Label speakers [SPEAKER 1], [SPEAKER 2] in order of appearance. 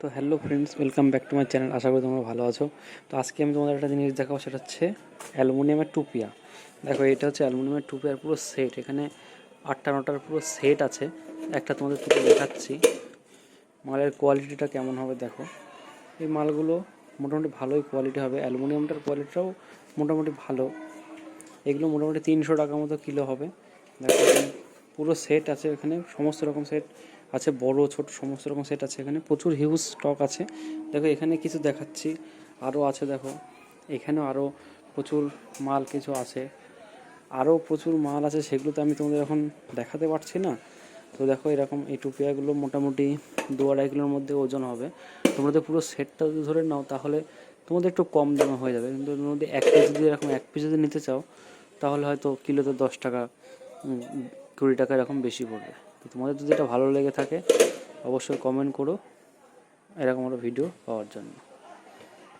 [SPEAKER 1] তো hello friends welcome back to my channel আশা করি তোমরা ভালো আছো। তো আজকে আমি তোমাদের একটা জিনিস দেখাবো, সেটা হচ্ছে অ্যালুমিনিয়ামের টুপিয়া। দেখো, এটা হচ্ছে অ্যালুমিনিয়ামের টুপিয়ার পুরো সেট এখানে আটটা নটার পুরো সেট আছে। একটা তোমাদের টুপি দেখাচ্ছি। মালের কোয়ালিটিটা কেমন হবে দেখো। এই মালগুলো মোটামুটি ভালোই কোয়ালিটি হবে। অ্যালুমিনিয়ামটার কোয়ালিটিটাও মোটামুটি ভালো। এগুলো মোটামুটি তিনশো টাকা মতো কিলো হবে। দেখো পুরো সেট আছে। এখানে সমস্ত রকম সেট আছে, বড়, ছোট, সমস্ত রকম সেট আছে এখানে। প্রচুর হিউজ স্টক আছে। দেখো, এখানে কিছু দেখাচ্ছি। আরও আছে, দেখো। এখানেও আরও প্রচুর মাল কিছু আছে। আরও প্রচুর মাল আছে, সেগুলো তো আমি তোমাদের এখন দেখাতে পারছি না। তো দেখো, এরকম এই টুপিয়াগুলো মোটামুটি দু আড়াই কিলোর মধ্যে ওজন হবে। তোমরা পুরো সেটটা যদি ধরে নাও, তাহলে তোমাদের একটু কম দামে হয়ে যাবে। কিন্তু যদি এক পিস যদি এরকম এক পিস যদি নিতে চাও, তাহলে হয়তো কিলোতে দশ টাকা কুড়ি টাকা এরকম বেশি পড়বে। তো তোমাদের যদি এটা ভালো লেগে থাকে, অবশ্যই কমেন্ট করো। এরকম একটা ভিডিও পাওয়ার জন্য।